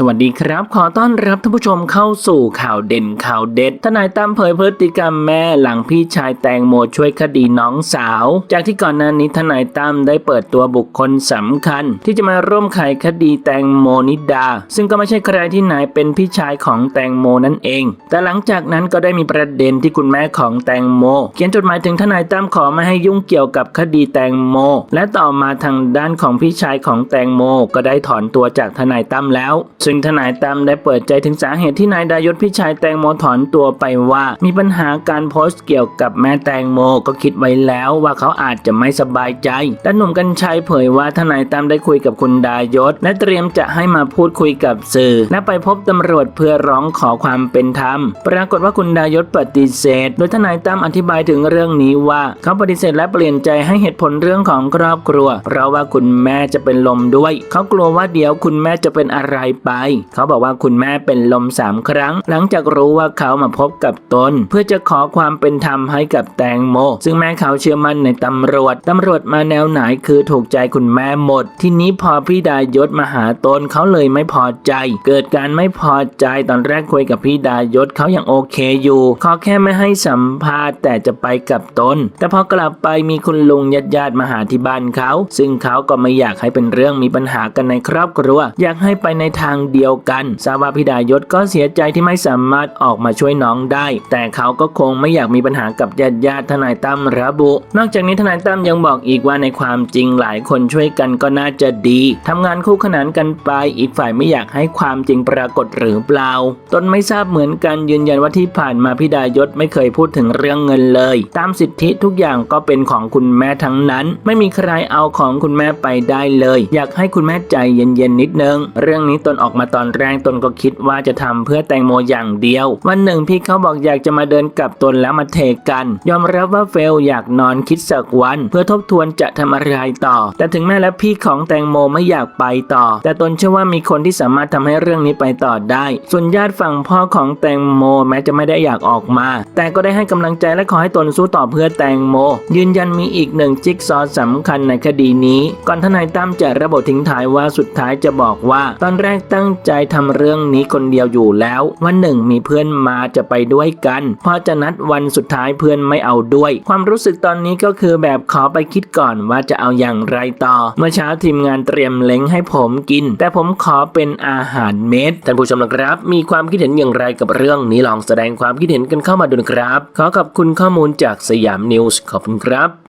สวัสดีครับ ขอต้อนรับท่านผู้ชมเข้าสู่ข่าวเด่นข่าวเด็ด ทนายตั้มเผยพฤติกรรมแม่หลังพี่ชายแตงโมช่วยคดีน้องสาว จากที่ก่อนหน้านี้ทนายตั้มได้เปิดตัวบุคคลสำคัญ ที่จะมาร่วมไขคดีแตงโมนิดา ซึ่งก็ไม่ใช่ใครที่ไหนเป็นพี่ชายของแตงโมนั่นเอง แต่หลังจากนั้นก็ได้มีประเด็นที่คุณแม่ของแตงโม เขียนจดหมายถึงทนายตั้มขอไม่ให้ยุ่งเกี่ยวกับคดีแตงโม และต่อมาทางด้านของพี่ชายของแตงโม ก็ได้ถอนตัวจากทนายตั้มแล้วซึ่งทนายตั้มได้เปิดใจถึงสาเหตุที่นายดายศพี่ชายแตงโมถอนตัวไปว่า มีปัญหาการโพสต์เกี่ยวกับแม่แตงโมก็คิดไว้แล้วว่าเขาอาจจะไม่สบายใจ แต่หนุ่มกัญชัยเผยว่าทนายตั้มได้คุยกับคุณดายศ และเตรียมจะให้มาพูดคุยกับสื่อ และไปพบตำรวจเพื่อร้องขอความเป็นธรรม ปรากฏว่าคุณดายศปฏิเสธ โดยทนายตั้มอธิบายถึงเรื่องนี้ว่า เขาปฏิเสธและเปลี่ยนใจให้เหตุผลเรื่องของครอบครัว เพราะว่าคุณแม่จะเป็นลมด้วย เขากลัวว่าเดี๋ยวคุณแม่จะเป็นอะไรไปเขาบอกว่าคุณแม่เป็นลมสามครั้ง หลังจากรู้ว่าเขามาพบกับตน เพื่อจะขอความเป็นธรรมให้กับแตงโม ซึ่งแม่เขาเชื่อมั่นในตำรวจ ตำรวจมาแนวไหนคือถูกใจคุณแม่หมด ทีนี้พอพี่ดายศมาหาตนเขาเลยไม่พอใจ เกิดการไม่พอใจตอนแรกคุยกับพี่ดายศเขายังโอเคอยู่ขอแค่ไม่ให้สัมภาษณ์แต่จะไปกับตน แต่พอกลับไปมีคุณลุงญาติญาติมาหาที่บ้านเขา ซึ่งเขาก็ไม่อยากให้เป็นเรื่องมีปัญหากันในครอบครัว อยากให้ไปในทางเดียวกันทราบว่าพี่ดายศก็เสียใจที่ไม่สามารถออกมาช่วยน้องได้ แต่เขาก็คงไม่อยากมีปัญหากับญาติญาติทนายตั้มระบุ นอกจากนี้ทนายตั้มยังบอกอีกว่าในความจริงหลายคนช่วยกันก็น่าจะดีทำงานคู่ขนานกันไป อีกฝ่ายไม่อยากให้ความจริงปรากฏหรือเปล่า ตนไม่ทราบเหมือนกันยืนยันว่าที่ผ่านมาพี่ดายศไม่เคยพูดถึงเรื่องเงินเลย ตามสิทธิทุกอย่างก็เป็นของคุณแม่ทั้งนั้น ไม่มีใครเอาของคุณแม่ไปได้เลย อยากให้คุณแม่ใจเย็นๆนิดนึง เรื่องนี้ตนออกอกมาตอนแรกตนก็คิดว่าจะทำเพื่อแตงโมอย่างเดียว วันหนึ่งพี่เขาบอกอยากจะมาเดินกับตนแล้วมาเทกัน ยอมรับว่าเฟลอยากนอนคิดสักวัน เพื่อทบทวนจะทำอะไรต่อ แต่ถึงแม้และพี่ของแตงโมไม่อยากไปต่อ แต่ตนเชื่อว่ามีคนที่สามารถทำให้เรื่องนี้ไปต่อได้ ส่วนญาติฝั่งพ่อของแตงโมแม้จะไม่ได้อยากออกมา แต่ก็ได้ให้กำลังใจและขอให้ตนสู้ต่อเพื่อแตงโม ยืนยันมีอีกหนึ่งจิ๊กซอว์สำคัญในคดีนี้ ก่อนทนายตั้มจะระบุทิ้งท้ายว่าสุดท้ายจะบอกว่า ตอนแรกตั้ั้งใจทำเรื่องนี้คนเดียวอยู่แล้ว วันหนึ่งมีเพื่อนมาจะไปด้วยกันพอจะนัดวันสุดท้ายเพื่อนไม่เอาด้วย ความรู้สึกตอนนี้ก็คือแบบขอไปคิดก่อนว่าจะเอาอย่างไรต่อ เมื่อเช้าทีมงานเตรียมเล้งให้ผมกิน แต่ผมขอเป็นอาหารเม็ดท่านผู้ชมนะครับ มีความคิดเห็นอย่างไรกับเรื่องนี้ลองแสดงความคิดเห็นกันเข้ามาดูนะครับ ขอขอบคุณข้อมูลจากสยามนิวส์ขอบคุณครับ